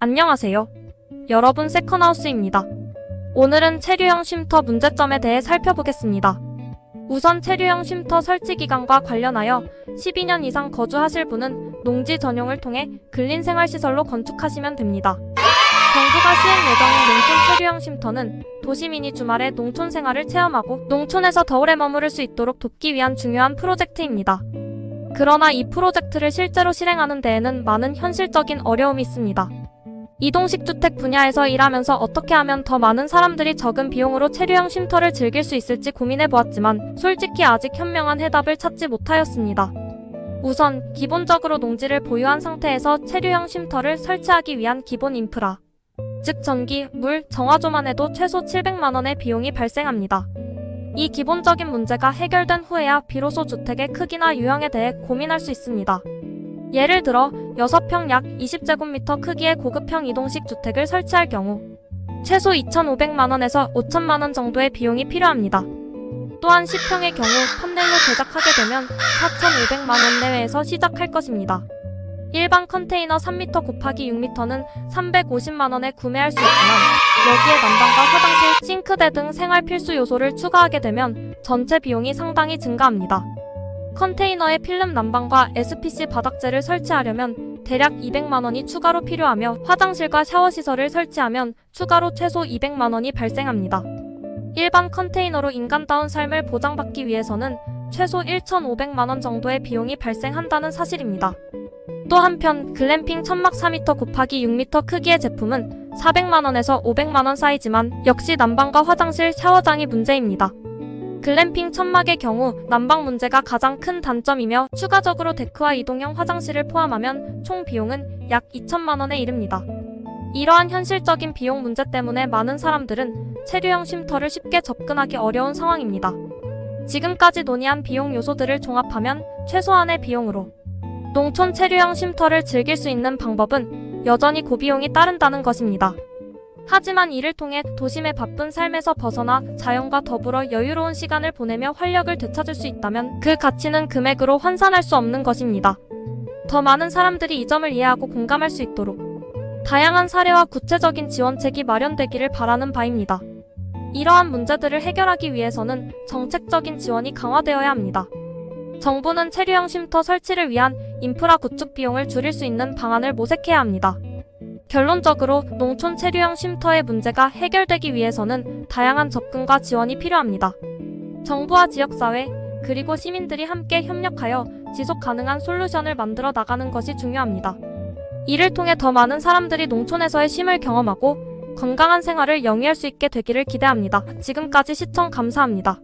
안녕하세요. 여러분 세컨하우스입니다. 오늘은 체류형 쉼터 문제점에 대해 살펴보겠습니다. 우선 체류형 쉼터 설치 기간과 관련하여 12년 이상 거주하실 분은 농지 전용을 통해 근린생활시설로 건축하시면 됩니다. 정부가 시행 예정인 농촌 체류형 쉼터는 도시민이 주말에 농촌 생활을 체험하고 농촌에서 더 오래 머무를 수 있도록 돕기 위한 중요한 프로젝트입니다. 그러나 이 프로젝트를 실제로 실행하는 데에는 많은 현실적인 어려움이 있습니다. 이동식 주택 분야에서 일하면서 어떻게 하면 더 많은 사람들이 적은 비용으로 체류형 쉼터를 즐길 수 있을지 고민해 보았지만 솔직히 아직 현명한 해답을 찾지 못하였습니다. 우선 기본적으로 농지를 보유한 상태에서 체류형 쉼터를 설치하기 위한 기본 인프라, 즉 전기, 물, 정화조만 해도 최소 700만 원의 비용이 발생합니다. 이 기본적인 문제가 해결된 후에야 비로소 주택의 크기나 유형에 대해 고민할 수 있습니다. 예를 들어 6평 약 20제곱미터 크기의 고급형 이동식 주택을 설치할 경우 최소 2,500만원에서 5천만원 정도의 비용이 필요합니다. 또한 10평의 경우 판넬로 제작하게 되면 4,500만원 내외에서 시작할 것입니다. 일반 컨테이너 3m 곱하기 6m는 350만원에 구매할 수 있지만 여기에 난방과 화장실, 싱크대 등 생활 필수 요소를 추가하게 되면 전체 비용이 상당히 증가합니다. 컨테이너에 필름 난방과 SPC 바닥재를 설치하려면 대략 200만원이 추가로 필요하며 화장실과 샤워 시설을 설치하면 추가로 최소 200만원이 발생합니다. 일반 컨테이너로 인간다운 삶을 보장받기 위해서는 최소 1,500만원 정도의 비용이 발생한다는 사실입니다. 또 한편 글램핑 천막 4m 곱하기 6m 크기의 제품은 400만원에서 500만원 사이지만 역시 난방과 화장실, 샤워장이 문제입니다. 글램핑 천막의 경우 난방 문제가 가장 큰 단점이며 추가적으로 데크와 이동형 화장실을 포함하면 총 비용은 약 2천만 원에 이릅니다. 이러한 현실적인 비용 문제 때문에 많은 사람들은 체류형 쉼터를 쉽게 접근하기 어려운 상황입니다. 지금까지 논의한 비용 요소들을 종합하면 최소한의 비용으로 농촌 체류형 쉼터를 즐길 수 있는 방법은 여전히 고비용이 따른다는 것입니다. 하지만 이를 통해 도심의 바쁜 삶에서 벗어나 자연과 더불어 여유로운 시간을 보내며 활력을 되찾을 수 있다면 그 가치는 금액으로 환산할 수 없는 것입니다. 더 많은 사람들이 이 점을 이해하고 공감할 수 있도록 다양한 사례와 구체적인 지원책이 마련되기를 바라는 바입니다. 이러한 문제들을 해결하기 위해서는 정책적인 지원이 강화되어야 합니다. 정부는 체류형 쉼터 설치를 위한 인프라 구축 비용을 줄일 수 있는 방안을 모색해야 합니다. 결론적으로 농촌 체류형 쉼터의 문제가 해결되기 위해서는 다양한 접근과 지원이 필요합니다. 정부와 지역사회, 그리고 시민들이 함께 협력하여 지속 가능한 솔루션을 만들어 나가는 것이 중요합니다. 이를 통해 더 많은 사람들이 농촌에서의 쉼을 경험하고 건강한 생활을 영위할 수 있게 되기를 기대합니다. 지금까지 시청 감사합니다.